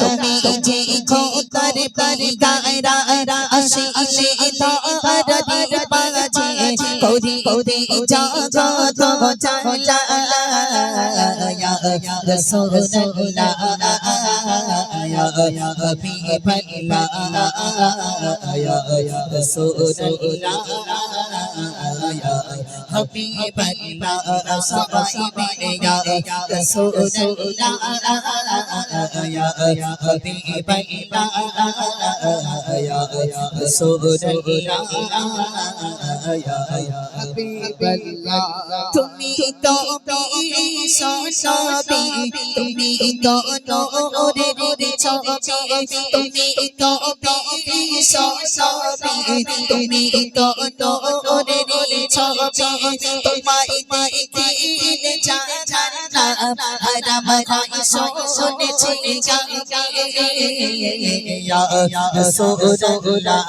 তুমি যে খোদার পরগারা আসিলে ধর দির বাজে করি দে জগত জালা ইয়া রাসূলুল্লাহ সবাই মিলে ইয়া রাসূলুল্লাহ ইয়া হাবিবাল্লাহ ইয়া রাসূলুল্লাহ ইয়া হাবিবাল্লাহ তুমি তো সবি তুমি তো নোরে রে তুমি তো তুমি তো ছবি তোমায় দেখিলে জানা হারাম খাই শুনেছি ইয়া রাসূলুল্লাহ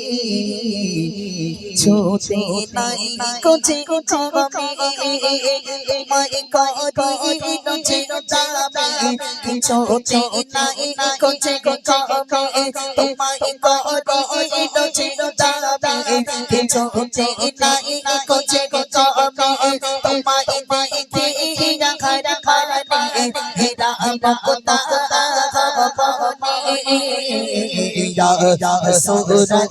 ছোটে নাই কোচে ছবি তোমায় করিল যে যাবি? ছোটে নাই কোচে ছবি তোমায় করিল যে যাবি? ছোটে নাই কোচে ছবি তোমায় দেখি রাখার খানি হেরা বকতা ইয়া রাসূলুল্লাহ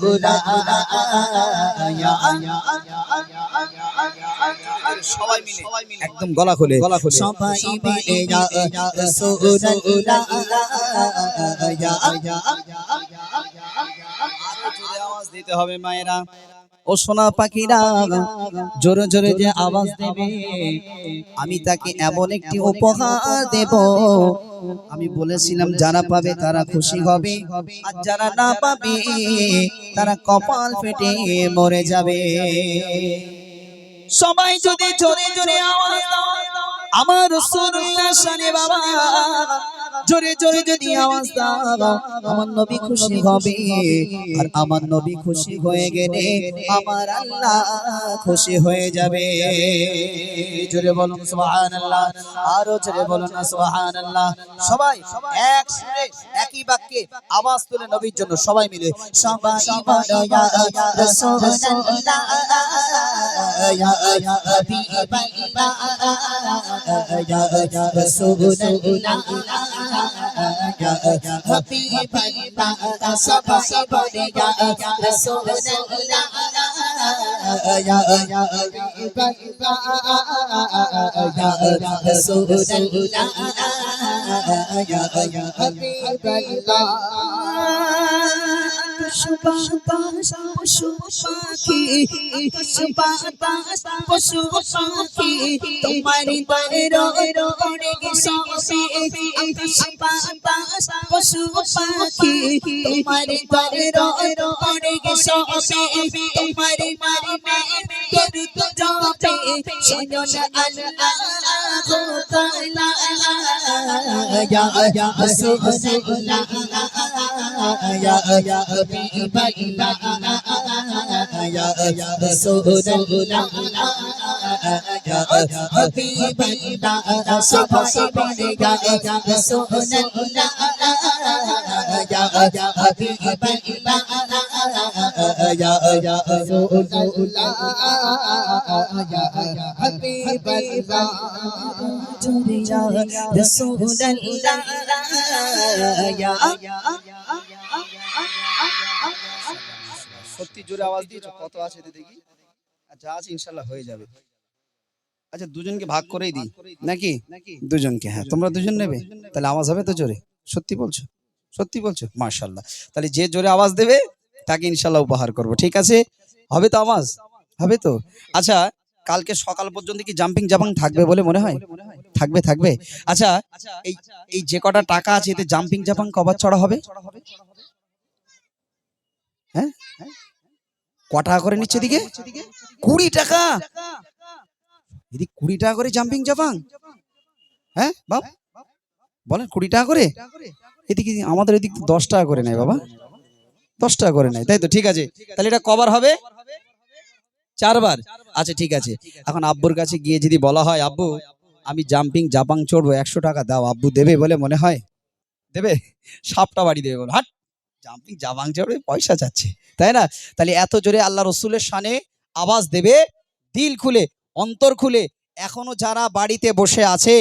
ইয়া সবাই মিলে একদম গলা খুলে গলা খুলে সবাই মিলে ইয়া রাসূলুল্লাহ ইয়া আওয়াজ দিতে হবে মায়েরা ও সোনা পাখিরা জোরে জোরে যে আওয়াজ দেবে আমি তাকে এমন একটি উপহার দেব। আমি বলেছিলাম যারা পাবে তারা খুশি হবে আর যারা না পাবে তারা কপাল ফেটে মরে যাবে। সবাই যদি জোরে জোরে আওয়াজ দাও আমার শানে বাবা জোরে জোরে যদি আওয়াজ দাও আমার নবী খুশি হবে আর আমার নবী খুশি হয়ে গেলে আমার আল্লাহ খুশি হয়ে যাবে জোরে বলুন সুবহানাল্লাহ আরও জোরে বলুন সুবহানাল্লাহ সবাই এক সুরে একই বাক্যে আওয়াজ তুলে নবীর জন্য সবাই মিলে সবাই বলো ইয়া রাসূলুল্লাহ ইয়া হাবিবাল্লাহ ইয়া রাসূলুল্লাহ ইয়া হাবিবাল্লাহ সবাই বলো ইয়া রাসূলুল্লাহ ইয়া হাবিবাল্লাহ ইয়া রাসূলুল্লাহ ইয়া হাবিবাল্লাহ আকাশ পশু পাখি আকাশ বাতাস পশু পাখি তোমারি দরে রো পড়ে গেছে আকাশ বাতাস পশু পাখি তোমারি দরে রো পড়ে গেছে তোমারি মারি মারি তোর তো যাবে শোনো আল্লাহ তাআলা ইয়া ইয়া রাসূলুল্লাহ ইয়া ইয়া হাবিবাল্লাহ ইয়া ইয়া রাসূলুল্লাহ ইয়া হাবিবাল্লাহ সবাই মিলে ইয়া ইয়া রাসূলুল্লাহ ইয়া ইয়া হাবিবাল্লাহ ইয়া ইয়া রাসূলুল্লাহ ইয়া ইয়া হাবিবাল্লাহ জোরে ইয়া রাসূলুল্লাহ ইয়া সত্যি জোরে আওয়াজ দিয়েছ কত আছে তো দেখি? যা আছে ইনশাল্লাহ হয়ে যাবে। আচ্ছা দুজনকে ভাগ করেই দিই। নাকি? দুজনকে হ্যাঁ তোমরা দুজন নেবে? তাহলে আওয়াজ হবে তো জোরে? সত্যি বলছো? সত্যি বলছো? মার্শাল্লাহ তাহলে যে জোরে আওয়াজ দেবে তাকে ইনশাল্লাহ উপহার করব। ঠিক আছে? হবে তো আওয়াজ? হবে তো? আচ্ছা কালকে সকাল পর্যন্ত কি জাম্পিং জাপাং থাকবে বলে মনে হয়? থাকবে থাকবে। আচ্ছা এই এই যে কটা টাকা আছে এতে জাম্পিং জাপাং কবার চড়া হবে? হ্যাঁ হ্যাঁ? ক টাকা করে নিচ্ছে এদিকে? কুড়ি টাকা। এদিকে কুড়ি টাকা করে জাম্পিং জাপাং হ্যাঁ বাপ? বলেন, কুড়ি টাকা করে? এদিকে আমাদের এদিক দশ টাকা করে নেয় বাবা। দশ টাকা করে নেয়, তাই তো? ঠিক আছে। তাহলে এটা কবার হবে? চারবার? আচ্ছা ঠিক আছে। এখন আব্বুর কাছে গিয়ে যদি বলা হয়, আব্বু, আমি জাম্পিং জাপাং চড়বো, একশো টাকা দাও, আব্বু দেবে বলে মনে হয়? দেবে? সাপটা বাড়ি দেবে বলো। হাট! জাম্পিং জাপাং চড়বে পয়সা যাচ্ছে, তাই না? তাহলে এত জোরে আল্লাহ রসুলের শানে আওয়াজ দেবে, দিল খুলে, অন্তর খুলে, এখনও যারা বাড়িতে বসে আছে,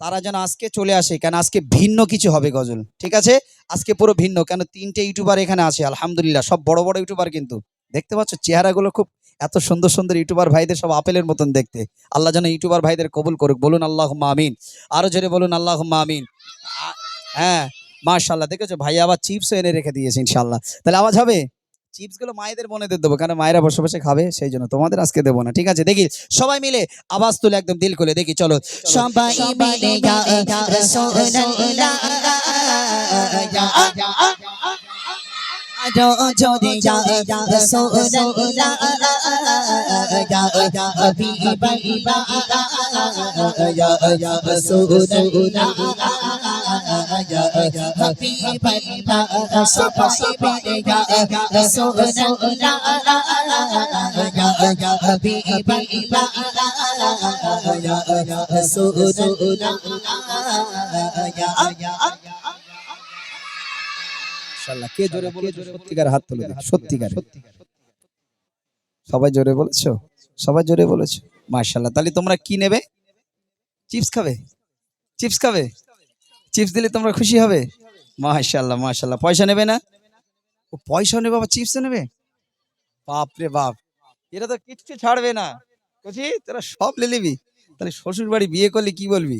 তারা যেন আজকে চলে আসে, কেন আজকে ভিন্ন কিছু হবে গজল, ঠিক আছে? আজকে পুরো ভিন্ন, কেন তিনটে ইউটিউবার এখানে আছে, আলহামদুলিল্লাহ, সব বড় বড় ইউটিউবার কিন্তু, দেখতে পাচ্ছ? চেহারাগুলো খুব এত সুন্দর সুন্দর ইউটিউবার ভাইদের সব আপেলের মতন দেখতে, আল্লাহ যেন ইউটিউবার ভাইদের কবুল করুক, বলুন আল্লাহ আমিন, আরও জোরে বলুন আল্লাহ আমিন হ্যাঁ মাশাল্লাহ দেখেছ ভাই আবার চিপস এনে রেখে দিয়েছে ইনশাল্লাহ তাহলে আওয়াজ হবে চিপসগুলো মায়েদের বোনেদের দেবো কারণ মায়েরা বসে বসে খাবে সেই জন্য তোমাদের আজকে দেবো না ঠিক আছে দেখি সবাই মিলে আওয়াজ তুলে একদম দিল খুলে দেখি চলো সবাই মিলে ইয়া সবাই জোরে বলেছ? সবাই জোরে বলেছ? মাশাআল্লাহ, তাহলে তোমরা কি নেবে? চিপস খাবে? চিপস খাবে? চিপস দিলে তোমরা খুশি হবে? মাশাআল্লাহ মাশাআল্লাহ। পয়সা নেবে না? ও, পয়সা নেবে বাবা চিপস নেবে? বাপ রে বাপ। এরা তো কিচ্ছু ছাড়বে না। বুঝি তোরা সব লে নিবি। তাহলে শ্বশুর বাড়ি বিয়ে করলে কি বলবি?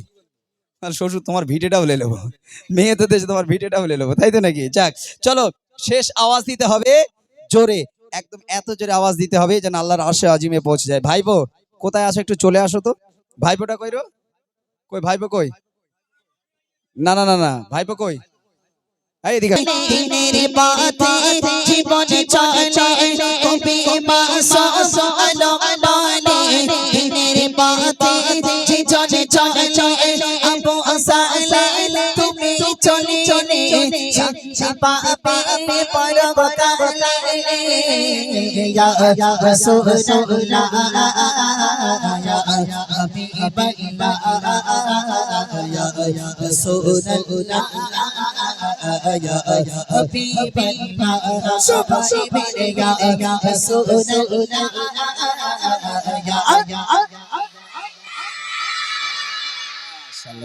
আর শ্বশুর তোমার ভিটেটাও লে নেব। মেয়ে তো দেশে তোমার ভিটেটাও লে নেব, তাই তো নাকি? যাক, চলো, শেষ আওয়াজ দিতে হবে। জোরে, একদম এত জোরে আওয়াজ দিতে হবে যেন আল্লাহর আশে আজিমে পৌঁছে যায়। ভাইপো, কোথায় আসো একটু চলে আসো তো। ভাইপোটা কই রো? কই, ভাইপো কই? না না না না, ভাইপো কই? এই এদিকে। দিনের পথে জীবন চলে, কবি মাস আলো বলে দিনের পথে জীবন চলে, আবু সালে তুমি চলে চলে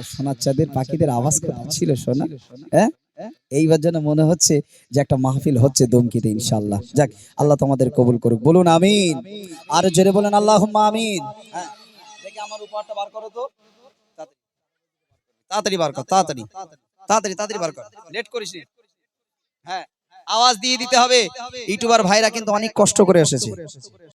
সোনার চাঁদের পাখিদের আওয়াজ ছিল সোনা। হ্যাঁ? এইবার যেন মনে হচ্ছে যে একটা মাহফিল হচ্ছে দমকিতে ইনশাল্লাহ যাক, আল্লাহ তোমাদের কবুল করুক। বলুন, আমিন। আর জোরে বলেন আল্লাহ আমিন। হ্যাঁ আমার উপহারটা বার করো তো। তাড়াতাড়ি বার কর তাড়াতাড়ি। তাড়াতাড়ি তাড়াতাড়ি বার কর। লেট করিস। হ্যাঁ আওয়াজ দিয়ে দিতে হবে। ইউটিউবার ভাইরা কিন্তু অনেক কষ্ট করে এসেছে।